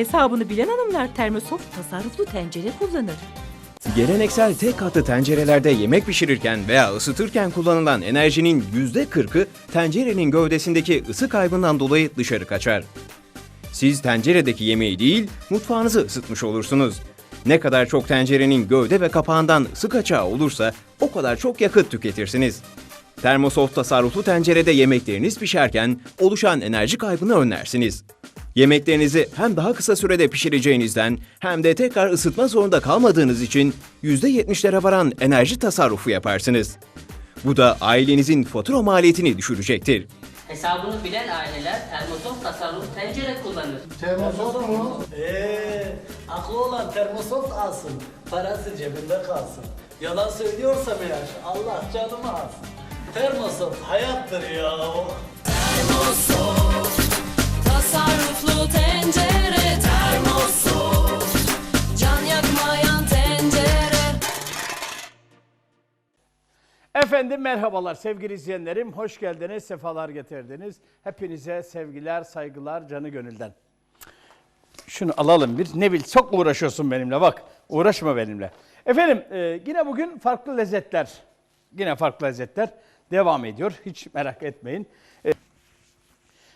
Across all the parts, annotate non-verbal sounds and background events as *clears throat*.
Hesabını bilen hanımlar termosoft tasarruflu tencere kullanır. Geleneksel tek katlı tencerelerde yemek pişirirken veya ısıtırken kullanılan enerjinin %40'ı tencerenin gövdesindeki ısı kaybından dolayı dışarı kaçar. Siz tenceredeki yemeği değil, mutfağınızı ısıtmış olursunuz. Ne kadar çok tencerenin gövde ve kapağından ısı kaçağı olursa o kadar çok yakıt tüketirsiniz. Termosoft tasarruflu tencerede yemekleriniz pişerken oluşan enerji kaybını önlersiniz. Yemeklerinizi hem daha kısa sürede pişireceğinizden hem de tekrar ısıtma zorunda kalmadığınız için %70'lere varan enerji tasarrufu yaparsınız. Bu da ailenizin fatura maliyetini düşürecektir. Hesabını bilen aileler termosoft tasarruf tencere kullanır. Termosoft mu? Eee, aklı olan termosoft alsın. Parası cebinde kalsın. Yalan söylüyorsam eğer Allah canımı alsın. Termosoft hayattır ya. Tencere Efendim merhabalar sevgili izleyenlerim. Hoş geldiniz, sefalar getirdiniz. Hepinize sevgiler, saygılar canı gönülden. Şunu alalım bir. Ne bil çok uğraşıyorsun benimle bak. Uğraşma benimle. Efendim e, yine bugün farklı lezzetler. Yine farklı lezzetler devam ediyor. Hiç merak etmeyin. E,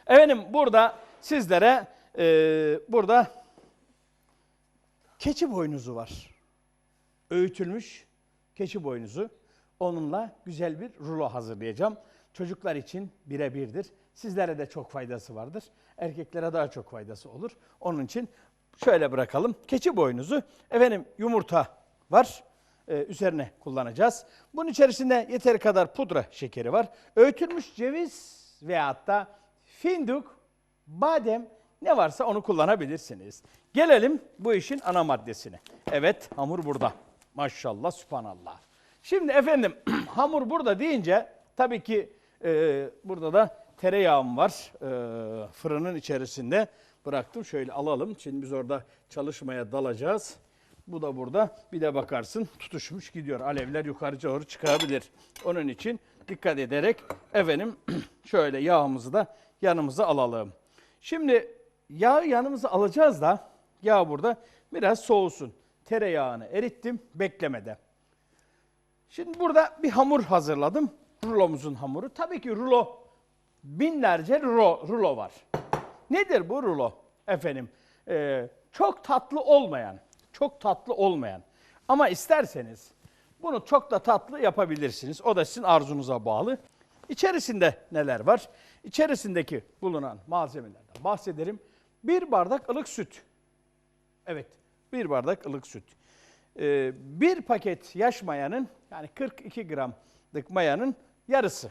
efendim burada sizlere e, burada keçi boynuzu var öğütülmüş keçi boynuzu. Onunla güzel bir rulo hazırlayacağım. Çocuklar için birebirdir. Sizlere de çok faydası vardır. Erkeklere daha çok faydası olur. Onun için şöyle bırakalım. Keçi boynuzu. Efendim yumurta var. Ee, üzerine kullanacağız. Bunun içerisinde yeteri kadar pudra şekeri var. Öğütülmüş ceviz veyahut da finduk, badem ne varsa onu kullanabilirsiniz. Gelelim bu işin ana maddesine. Evet hamur burada. Maşallah sübhanallah. Şimdi efendim *clears throat* hamur burada deyince tabii ki e, burada da tereyağım var. E, fırının içerisinde bıraktım. Şöyle alalım. Şimdi biz orada çalışmaya dalacağız. Bu da burada. Bir de bakarsın tutuşmuş gidiyor. Alevler yukarı doğru çıkabilir. Onun için dikkat ederek efendim *clears throat* şöyle yağımızı da yanımıza alalım. Şimdi yağı yanımıza alacağız da yağ burada biraz soğusun. Tereyağını erittim beklemede. Şimdi burada bir hamur hazırladım. Rulomuzun hamuru. Tabii ki rulo binlerce rulo, rulo var. Nedir bu rulo? Efendim e, çok tatlı olmayan, çok tatlı olmayan ama isterseniz bunu çok da tatlı yapabilirsiniz. O da sizin arzunuza bağlı. İçerisinde neler var? İçerisindeki bulunan malzemelerden bahsederim. Bir bardak ılık süt. Evet, bir bardak ılık süt. Ee, bir paket yaş mayanın yani 42 gramlık mayanın yarısı.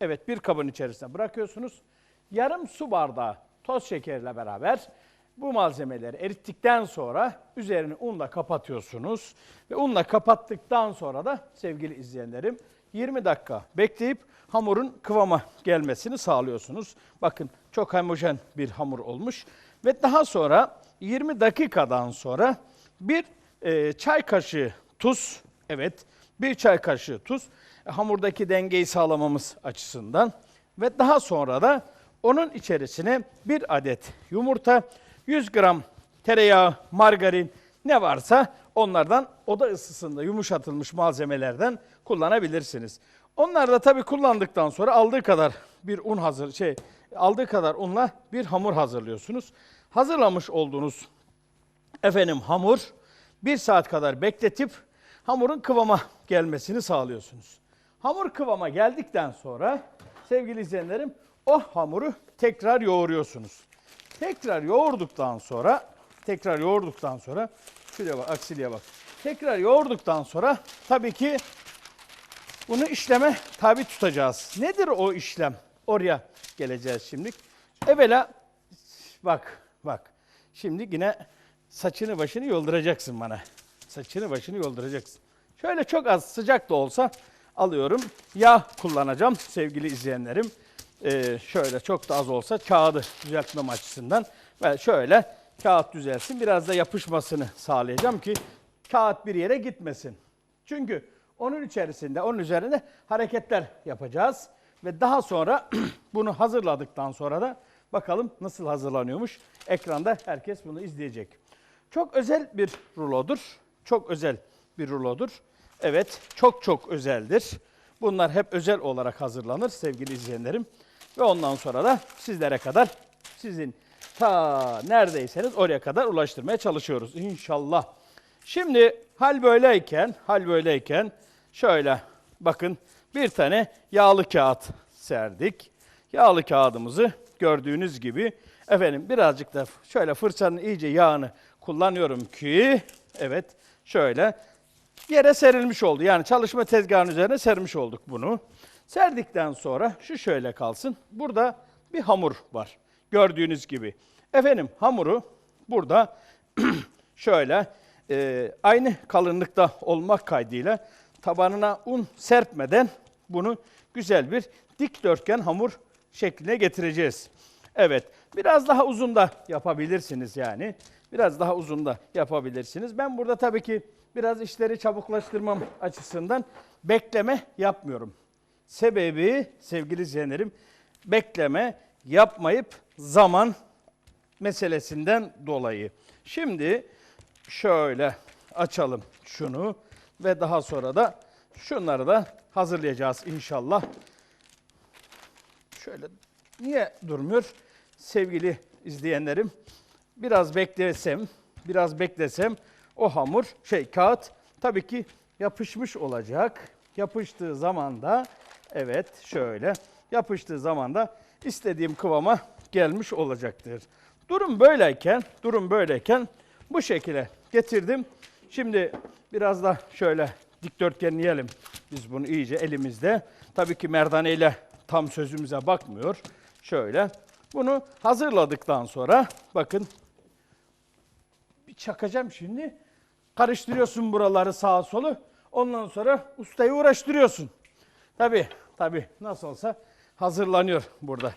Evet bir kabın içerisine bırakıyorsunuz. Yarım su bardağı toz şekerle beraber bu malzemeleri erittikten sonra üzerini unla kapatıyorsunuz. Ve unla kapattıktan sonra da sevgili izleyenlerim 20 dakika bekleyip hamurun kıvama gelmesini sağlıyorsunuz. Bakın çok homojen bir hamur olmuş. Ve daha sonra 20 dakikadan sonra bir e, çay kaşığı tuz, evet bir çay kaşığı tuz e, hamurdaki dengeyi sağlamamız açısından ve daha sonra da onun içerisine bir adet yumurta, 100 gram tereyağı, margarin ne varsa onlardan oda ısısında yumuşatılmış malzemelerden kullanabilirsiniz. Onlar da tabii kullandıktan sonra aldığı kadar bir un hazır şey aldığı kadar unla bir hamur hazırlıyorsunuz. Hazırlamış olduğunuz efendim hamur bir saat kadar bekletip hamurun kıvama gelmesini sağlıyorsunuz. Hamur kıvama geldikten sonra sevgili izleyenlerim o hamuru tekrar yoğuruyorsunuz. Tekrar yoğurduktan sonra tekrar yoğurduktan sonra şuraya bak aksiliğe bak. Tekrar yoğurduktan sonra tabii ki bunu işleme tabi tutacağız. Nedir o işlem? Oraya geleceğiz şimdi. Evvela bak bak. Şimdi yine saçını başını yoldıracaksın bana. Saçını başını yolduracaksın. Şöyle çok az sıcak da olsa alıyorum. Yağ kullanacağım sevgili izleyenlerim. Ee, şöyle çok da az olsa kağıdı düzeltmem açısından. Ve şöyle kağıt düzelsin. Biraz da yapışmasını sağlayacağım ki kağıt bir yere gitmesin. Çünkü onun içerisinde, onun üzerine hareketler yapacağız. Ve daha sonra *clears throat* bunu hazırladıktan sonra da Bakalım nasıl hazırlanıyormuş. Ekranda herkes bunu izleyecek. Çok özel bir rulodur. Çok özel bir rulodur. Evet, çok çok özeldir. Bunlar hep özel olarak hazırlanır sevgili izleyenlerim. Ve ondan sonra da sizlere kadar sizin ta neredeyseniz oraya kadar ulaştırmaya çalışıyoruz inşallah. Şimdi hal böyleyken, hal böyleyken şöyle bakın bir tane yağlı kağıt serdik. Yağlı kağıdımızı gördüğünüz gibi efendim birazcık da şöyle fırçanın iyice yağını kullanıyorum ki evet şöyle yere serilmiş oldu. Yani çalışma tezgahının üzerine sermiş olduk bunu. Serdikten sonra şu şöyle kalsın. Burada bir hamur var. Gördüğünüz gibi. Efendim hamuru burada *clears throat* şöyle e, aynı kalınlıkta olmak kaydıyla tabanına un serpmeden bunu güzel bir dikdörtgen hamur şekline getireceğiz. Evet, biraz daha uzun da yapabilirsiniz yani. Biraz daha uzun da yapabilirsiniz. Ben burada tabii ki biraz işleri çabuklaştırmam açısından bekleme yapmıyorum. Sebebi sevgili izleyenlerim bekleme yapmayıp zaman meselesinden dolayı. Şimdi şöyle açalım şunu ve daha sonra da şunları da hazırlayacağız inşallah. Şöyle niye durmuyor? Sevgili izleyenlerim biraz beklesem, biraz beklesem o hamur şey kağıt tabii ki yapışmış olacak. Yapıştığı zaman da evet şöyle yapıştığı zaman da istediğim kıvama gelmiş olacaktır. Durum böyleyken, durum böyleyken bu şekilde getirdim. Şimdi biraz da şöyle dikdörtgenleyelim biz bunu iyice elimizde. Tabii ki merdane ile tam sözümüze bakmıyor. Şöyle bunu hazırladıktan sonra bakın bir çakacağım şimdi. Karıştırıyorsun buraları sağa solu. Ondan sonra ustayı uğraştırıyorsun. Tabii tabii nasıl olsa hazırlanıyor burada.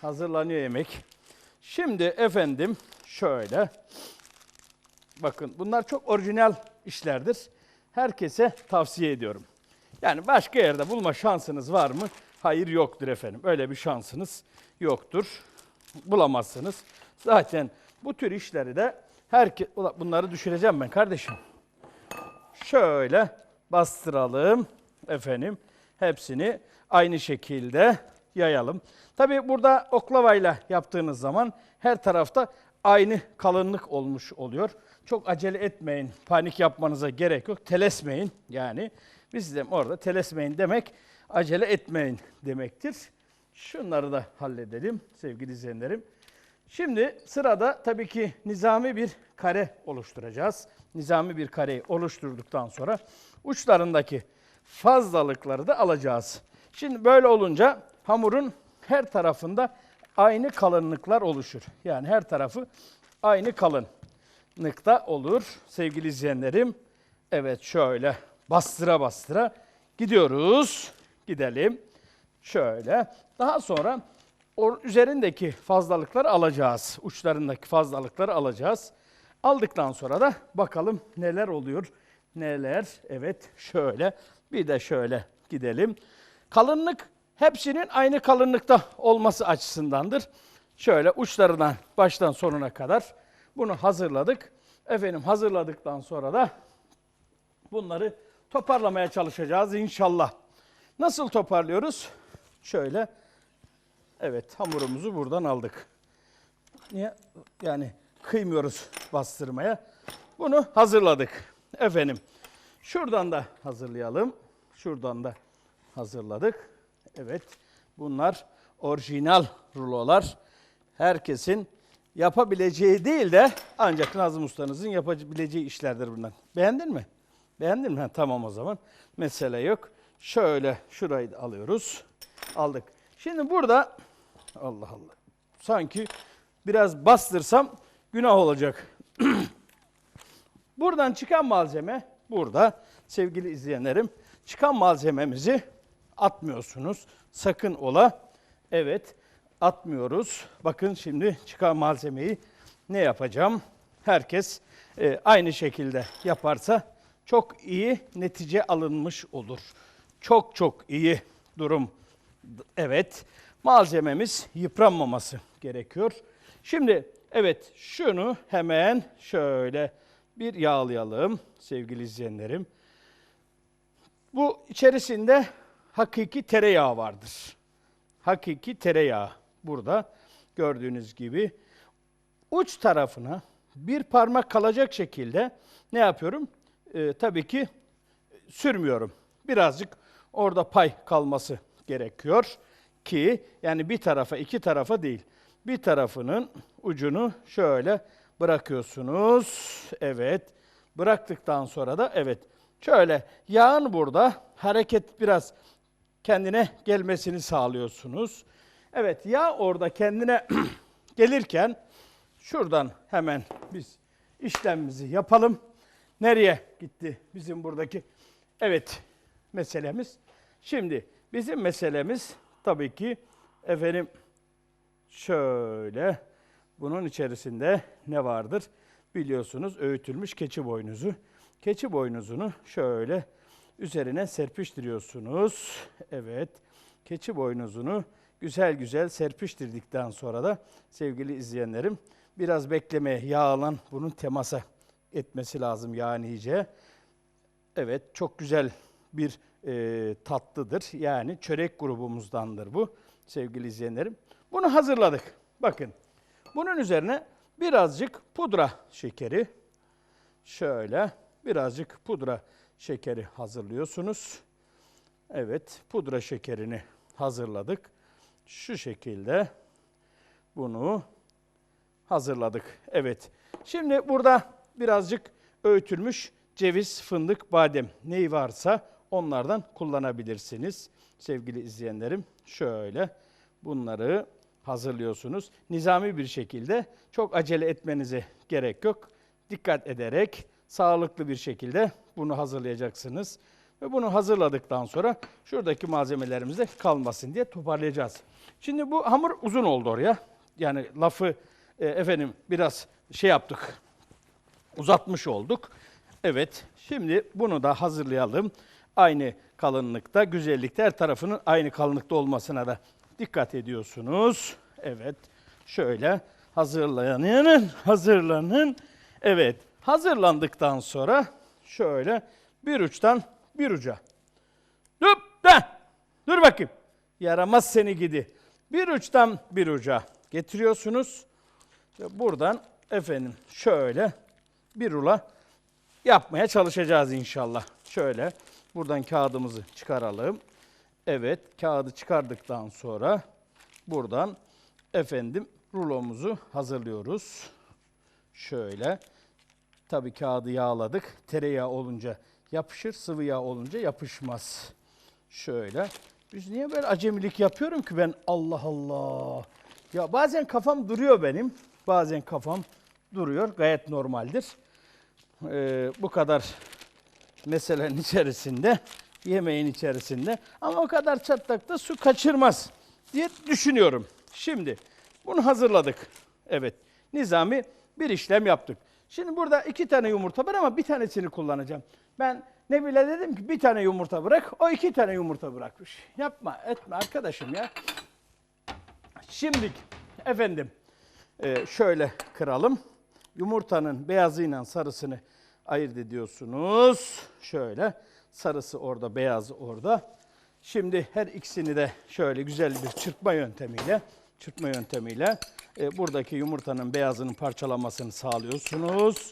Hazırlanıyor yemek. Şimdi efendim şöyle bakın bunlar çok orijinal işlerdir. Herkese tavsiye ediyorum. Yani başka yerde bulma şansınız var mı? Hayır yoktur efendim. Öyle bir şansınız yoktur. Bulamazsınız. Zaten bu tür işleri de herke Ulan bunları düşüreceğim ben kardeşim. Şöyle bastıralım efendim. Hepsini aynı şekilde yayalım. Tabii burada oklavayla yaptığınız zaman her tarafta aynı kalınlık olmuş oluyor. Çok acele etmeyin, panik yapmanıza gerek yok. Telesmeyin yani. Biz de orada telesmeyin demek acele etmeyin demektir. Şunları da halledelim sevgili izleyenlerim. Şimdi sırada tabii ki nizami bir kare oluşturacağız. Nizami bir kareyi oluşturduktan sonra uçlarındaki fazlalıkları da alacağız. Şimdi böyle olunca hamurun her tarafında aynı kalınlıklar oluşur. Yani her tarafı aynı kalınlıkta olur sevgili izleyenlerim. Evet şöyle bastıra bastıra gidiyoruz. Gidelim. Şöyle. Daha sonra o üzerindeki fazlalıkları alacağız. Uçlarındaki fazlalıkları alacağız. Aldıktan sonra da bakalım neler oluyor. Neler? Evet şöyle. Bir de şöyle gidelim. Kalınlık hepsinin aynı kalınlıkta olması açısındandır. Şöyle uçlarından baştan sonuna kadar bunu hazırladık. Efendim hazırladıktan sonra da bunları toparlamaya çalışacağız inşallah. Nasıl toparlıyoruz? Şöyle. Evet hamurumuzu buradan aldık. Niye? Yani kıymıyoruz bastırmaya. Bunu hazırladık. Efendim şuradan da hazırlayalım. Şuradan da hazırladık. Evet bunlar orijinal rulolar. Herkesin yapabileceği değil de ancak Nazım Usta'nızın yapabileceği işlerdir bunlar. Beğendin mi? Beğendin mi? Ha, tamam o zaman. Mesele yok. Şöyle şurayı da alıyoruz. Aldık. Şimdi burada Allah Allah. Sanki biraz bastırsam günah olacak. *clears throat* Buradan çıkan malzeme burada sevgili izleyenlerim. Çıkan malzememizi atmıyorsunuz. Sakın ola. Evet atmıyoruz. Bakın şimdi çıkan malzemeyi ne yapacağım? Herkes e, aynı şekilde yaparsa çok iyi netice alınmış olur. Çok çok iyi durum. Evet. malzememiz yıpranmaması gerekiyor. Şimdi evet şunu hemen şöyle bir yağlayalım sevgili izleyenlerim. Bu içerisinde hakiki tereyağı vardır. Hakiki tereyağı burada gördüğünüz gibi uç tarafına bir parmak kalacak şekilde ne yapıyorum? Ee, tabii ki sürmüyorum. Birazcık orada pay kalması gerekiyor ki yani bir tarafa iki tarafa değil. Bir tarafının ucunu şöyle bırakıyorsunuz. Evet. Bıraktıktan sonra da evet. Şöyle yağın burada hareket biraz kendine gelmesini sağlıyorsunuz. Evet yağ orada kendine *clears throat* gelirken şuradan hemen biz işlemimizi yapalım. Nereye gitti bizim buradaki evet meselemiz? Şimdi bizim meselemiz tabii ki efendim şöyle bunun içerisinde ne vardır? Biliyorsunuz öğütülmüş keçi boynuzu. Keçi boynuzunu şöyle üzerine serpiştiriyorsunuz. Evet. Keçi boynuzunu güzel güzel serpiştirdikten sonra da sevgili izleyenlerim biraz beklemeye yağlan bunun temasa etmesi lazım yağın iyice. Evet çok güzel bir e, tatlıdır. Yani çörek grubumuzdandır bu sevgili izleyenlerim. Bunu hazırladık. Bakın bunun üzerine birazcık pudra şekeri şöyle birazcık pudra şekeri hazırlıyorsunuz. Evet pudra şekerini hazırladık. Şu şekilde bunu hazırladık. Evet. Şimdi burada birazcık öğütülmüş ceviz, fındık, badem neyi varsa onlardan kullanabilirsiniz. Sevgili izleyenlerim şöyle bunları hazırlıyorsunuz. Nizami bir şekilde çok acele etmenize gerek yok. Dikkat ederek sağlıklı bir şekilde bunu hazırlayacaksınız. Ve bunu hazırladıktan sonra şuradaki malzemelerimiz de kalmasın diye toparlayacağız. Şimdi bu hamur uzun oldu oraya. Yani lafı e, efendim biraz şey yaptık. Uzatmış olduk. Evet. Şimdi bunu da hazırlayalım. Aynı kalınlıkta, güzellikte her tarafının aynı kalınlıkta olmasına da dikkat ediyorsunuz. Evet. Şöyle hazırlanın, hazırlanın. Evet. Hazırlandıktan sonra şöyle bir uçtan bir uca. Dur, de. Dur bakayım. Yaramaz seni gidi. Bir uçtan bir uca getiriyorsunuz. Ve buradan efendim şöyle bir rula yapmaya çalışacağız inşallah. Şöyle buradan kağıdımızı çıkaralım. Evet kağıdı çıkardıktan sonra buradan efendim rulomuzu hazırlıyoruz. Şöyle tabii kağıdı yağladık. Tereyağı olunca yapışır, sıvı yağ olunca yapışmaz. Şöyle. Biz niye böyle acemilik yapıyorum ki ben Allah Allah. Ya bazen kafam duruyor benim. Bazen kafam duruyor. Gayet normaldir. Ee, bu kadar meselenin içerisinde, yemeğin içerisinde ama o kadar çatlakta su kaçırmaz diye düşünüyorum. Şimdi bunu hazırladık. Evet, nizami bir işlem yaptık. Şimdi burada iki tane yumurta var ama bir tanesini kullanacağım. Ben ne bile dedim ki bir tane yumurta bırak, o iki tane yumurta bırakmış. Yapma, etme arkadaşım ya. Şimdi efendim e, şöyle kıralım. Yumurtanın beyazıyla sarısını ayırt ediyorsunuz. Şöyle sarısı orada, beyazı orada. Şimdi her ikisini de şöyle güzel bir çırpma yöntemiyle, çırpma yöntemiyle e, buradaki yumurtanın beyazının parçalamasını sağlıyorsunuz.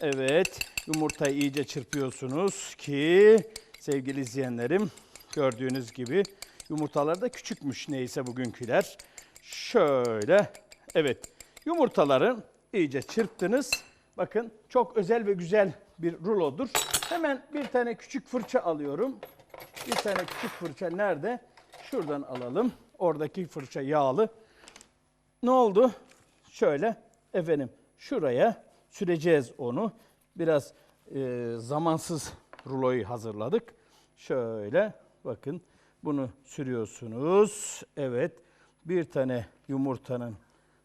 Evet, yumurtayı iyice çırpıyorsunuz ki sevgili izleyenlerim gördüğünüz gibi yumurtalar da küçükmüş neyse bugünküler. Şöyle, evet yumurtaları iyice çırptınız. Bakın çok özel ve güzel bir rulodur. Hemen bir tane küçük fırça alıyorum. Bir tane küçük fırça nerede? Şuradan alalım. Oradaki fırça yağlı. Ne oldu? Şöyle efendim şuraya süreceğiz onu. Biraz e, zamansız ruloyu hazırladık. Şöyle bakın bunu sürüyorsunuz. Evet bir tane yumurtanın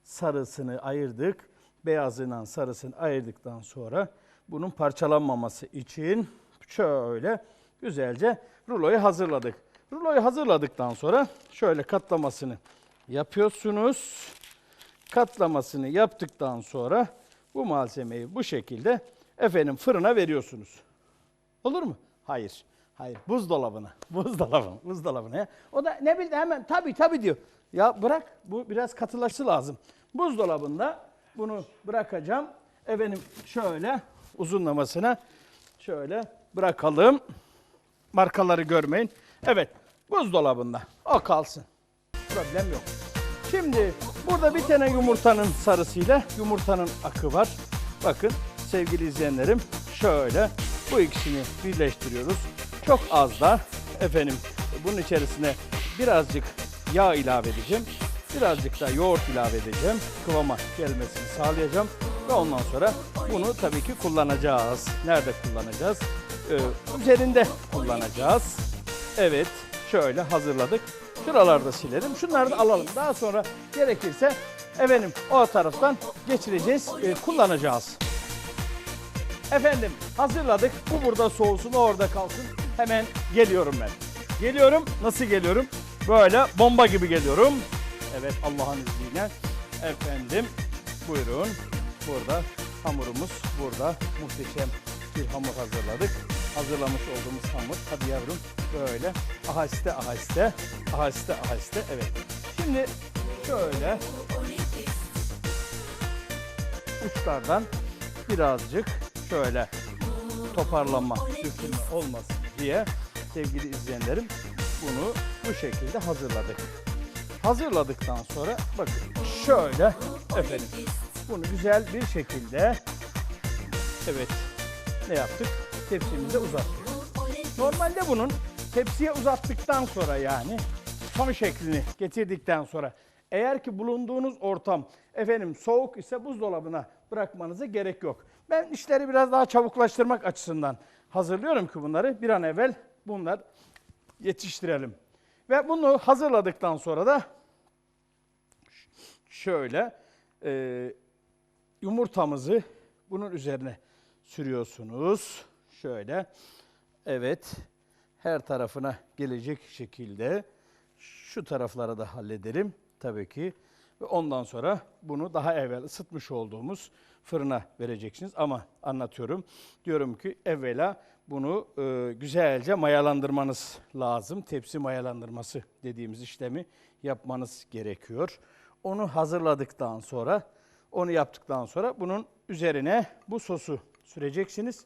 sarısını ayırdık. Beyazından sarısını ayırdıktan sonra bunun parçalanmaması için şöyle güzelce ruloyu hazırladık. Ruloyu hazırladıktan sonra şöyle katlamasını yapıyorsunuz. Katlamasını yaptıktan sonra bu malzemeyi bu şekilde efendim fırına veriyorsunuz. Olur mu? Hayır. Hayır. Buzdolabına. *laughs* Buzdolabına. Buzdolabına. Ya. O da ne bildi hemen tabii tabii diyor. Ya bırak bu biraz katılaşması lazım. Buzdolabında bunu bırakacağım. Efendim şöyle uzunlamasına şöyle bırakalım. Markaları görmeyin. Evet buzdolabında. O kalsın. Problem yok. Şimdi burada bir tane yumurtanın sarısıyla yumurtanın akı var. Bakın sevgili izleyenlerim şöyle bu ikisini birleştiriyoruz. Çok az da efendim bunun içerisine birazcık yağ ilave edeceğim. Birazcık da yoğurt ilave edeceğim. Kıvama gelmesini sağlayacağım. Ve ondan sonra bunu tabii ki kullanacağız. Nerede kullanacağız? Ee, üzerinde kullanacağız. Evet, şöyle hazırladık. Şuraları da silelim. Şunları da alalım. Daha sonra gerekirse efendim o taraftan geçireceğiz, e, kullanacağız. Efendim hazırladık. Bu burada soğusun, orada kalsın. Hemen geliyorum ben. Geliyorum. Nasıl geliyorum? Böyle bomba gibi geliyorum. Evet Allah'ın izniyle. Efendim buyurun. Burada hamurumuz burada. Muhteşem bir hamur hazırladık. Hazırlamış olduğumuz hamur. Hadi yavrum böyle aheste aheste aheste aheste evet. Şimdi şöyle uçlardan birazcık şöyle toparlanma, dökülme olmasın diye sevgili izleyenlerim bunu bu şekilde hazırladık. Hazırladıktan sonra bakın şöyle efendim bunu güzel bir şekilde evet ne yaptık? Tepsimize uzattık. Normalde bunun tepsiye uzattıktan sonra yani son şeklini getirdikten sonra eğer ki bulunduğunuz ortam efendim soğuk ise buzdolabına bırakmanıza gerek yok. Ben işleri biraz daha çabuklaştırmak açısından hazırlıyorum ki bunları bir an evvel bunlar yetiştirelim. Ve bunu hazırladıktan sonra da şöyle e, yumurtamızı bunun üzerine sürüyorsunuz. Şöyle. Evet. Her tarafına gelecek şekilde şu tarafları da halledelim tabii ki. Ve ondan sonra bunu daha evvel ısıtmış olduğumuz fırına vereceksiniz. Ama anlatıyorum. Diyorum ki evvela bunu e, güzelce mayalandırmanız lazım. Tepsi mayalandırması dediğimiz işlemi yapmanız gerekiyor. Onu hazırladıktan sonra, onu yaptıktan sonra bunun üzerine bu sosu süreceksiniz.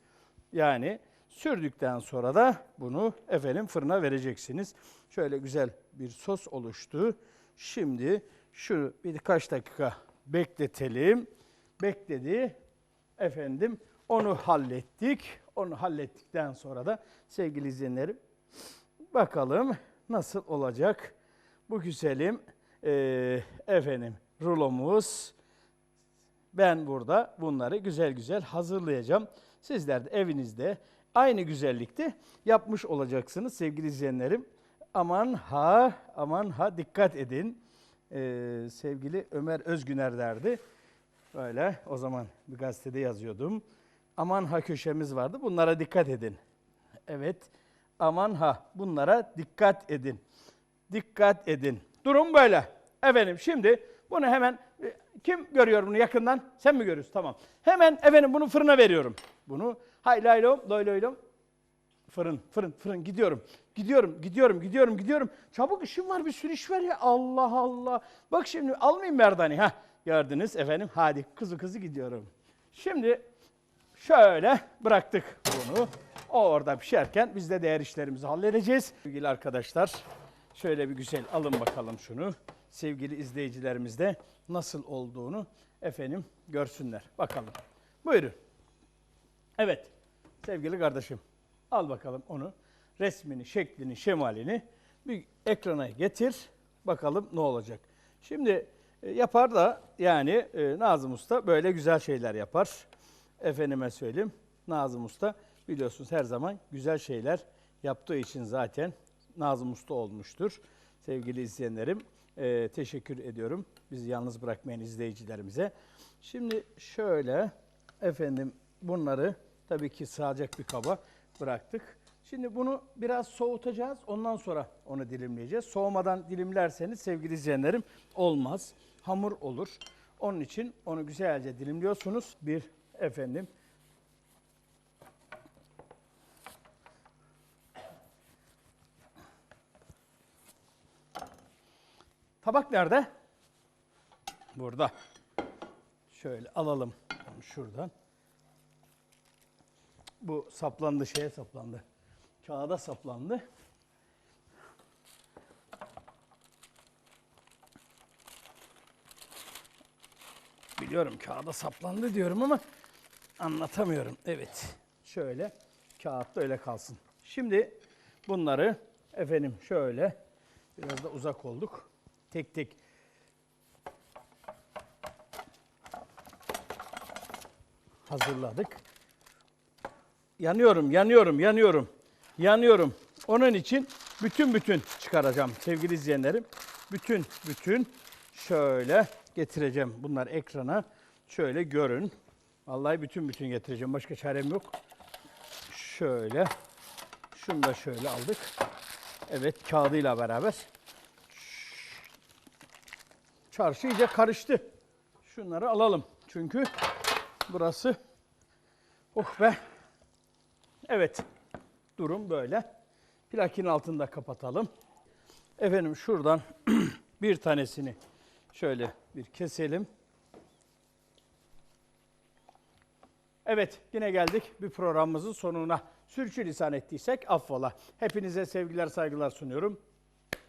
Yani sürdükten sonra da bunu efendim fırına vereceksiniz. Şöyle güzel bir sos oluştu. Şimdi şu birkaç dakika bekletelim. Bekledi. Efendim onu hallettik. Onu hallettikten sonra da sevgili izleyenlerim bakalım nasıl olacak bu güzelim eee, efendim rulomuz. Ben burada bunları güzel güzel hazırlayacağım. Sizler de evinizde aynı güzellikte yapmış olacaksınız sevgili izleyenlerim. Aman ha, aman ha dikkat edin. Ee, sevgili Ömer Özgüner derdi. Böyle o zaman bir gazetede yazıyordum. Aman ha köşemiz vardı. Bunlara dikkat edin. Evet. Aman ha bunlara dikkat edin. Dikkat edin. Durum böyle. Efendim şimdi bunu hemen kim görüyor bunu yakından? Sen mi görüyorsun? Tamam. Hemen efendim bunu fırına veriyorum. Bunu hay lay lom, lom. Fırın, fırın, fırın gidiyorum. Gidiyorum, gidiyorum, gidiyorum, gidiyorum. Çabuk işim var, bir sürü iş var ya. Allah Allah. Bak şimdi almayayım merdane. Ha, gördünüz efendim. Hadi kızı kızı gidiyorum. Şimdi şöyle bıraktık bunu. O orada pişerken biz de diğer işlerimizi halledeceğiz. Sevgili arkadaşlar, şöyle bir güzel alın bakalım şunu. Sevgili izleyicilerimiz de nasıl olduğunu efendim görsünler. Bakalım. Buyurun. Evet sevgili kardeşim al bakalım onu. Resmini, şeklini, şemalini bir ekrana getir. Bakalım ne olacak. Şimdi e, yapar da yani e, Nazım Usta böyle güzel şeyler yapar. Efendime söyleyeyim Nazım Usta biliyorsunuz her zaman güzel şeyler yaptığı için zaten Nazım Usta olmuştur. Sevgili izleyenlerim e, teşekkür ediyorum. Bizi yalnız bırakmayan izleyicilerimize. Şimdi şöyle efendim bunları tabii ki sığacak bir kaba bıraktık. Şimdi bunu biraz soğutacağız. Ondan sonra onu dilimleyeceğiz. Soğumadan dilimlerseniz sevgili izleyenlerim olmaz. Hamur olur. Onun için onu güzelce dilimliyorsunuz. Bir efendim Tabak nerede? Burada. Şöyle alalım şuradan. Bu saplandı şeye saplandı. Kağıda saplandı. Biliyorum kağıda saplandı diyorum ama anlatamıyorum. Evet. Şöyle kağıtta öyle kalsın. Şimdi bunları efendim şöyle biraz da uzak olduk. Tek tek hazırladık. Yanıyorum, yanıyorum, yanıyorum. Yanıyorum. Onun için bütün bütün çıkaracağım sevgili izleyenlerim. Bütün bütün şöyle getireceğim bunlar ekrana. Şöyle görün. Vallahi bütün bütün getireceğim. Başka çarem yok. Şöyle. Şunu da şöyle aldık. Evet kağıdıyla beraber. Çarşı iyice karıştı. Şunları alalım. Çünkü burası oh be Evet. Durum böyle. Plakin altında kapatalım. Efendim şuradan *clears throat* bir tanesini şöyle bir keselim. Evet yine geldik bir programımızın sonuna. Sürçülisan ettiysek affola. Hepinize sevgiler saygılar sunuyorum.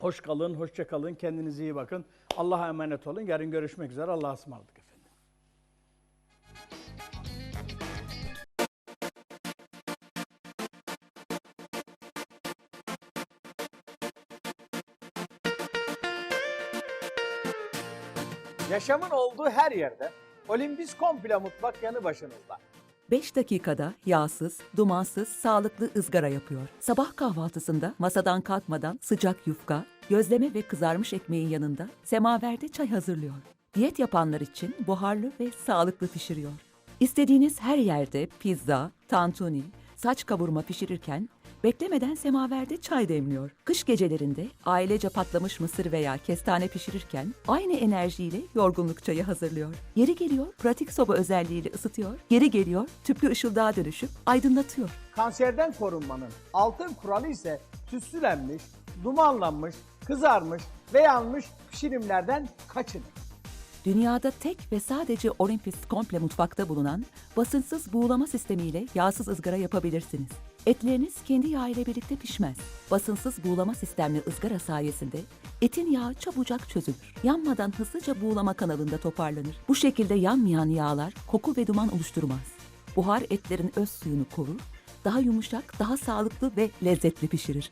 Hoş kalın, hoşça kalın. Kendinize iyi bakın. Allah'a emanet olun. Yarın görüşmek üzere. Allah'a ısmarladık efendim. Yaşamın olduğu her yerde Olimpis Komple Mutfak yanı başınızda. 5 dakikada yağsız, dumansız, sağlıklı ızgara yapıyor. Sabah kahvaltısında masadan kalkmadan sıcak yufka, gözleme ve kızarmış ekmeğin yanında semaverde çay hazırlıyor. Diyet yapanlar için buharlı ve sağlıklı pişiriyor. İstediğiniz her yerde pizza, tantuni, saç kavurma pişirirken beklemeden semaverde çay demliyor. Kış gecelerinde ailece patlamış mısır veya kestane pişirirken aynı enerjiyle yorgunluk çayı hazırlıyor. Yeri geliyor pratik soba özelliğiyle ısıtıyor, yeri geliyor tüplü ışıldığa dönüşüp aydınlatıyor. Kanserden korunmanın altın kuralı ise tütsülenmiş, dumanlanmış, kızarmış ve yanmış pişirimlerden kaçının. Dünyada tek ve sadece Olympus komple mutfakta bulunan basınçsız buğulama sistemiyle yağsız ızgara yapabilirsiniz. Etleriniz kendi yağ ile birlikte pişmez. Basınçsız buğulama sistemli ızgara sayesinde etin yağı çabucak çözülür. Yanmadan hızlıca buğulama kanalında toparlanır. Bu şekilde yanmayan yağlar koku ve duman oluşturmaz. Buhar etlerin öz suyunu korur, daha yumuşak, daha sağlıklı ve lezzetli pişirir.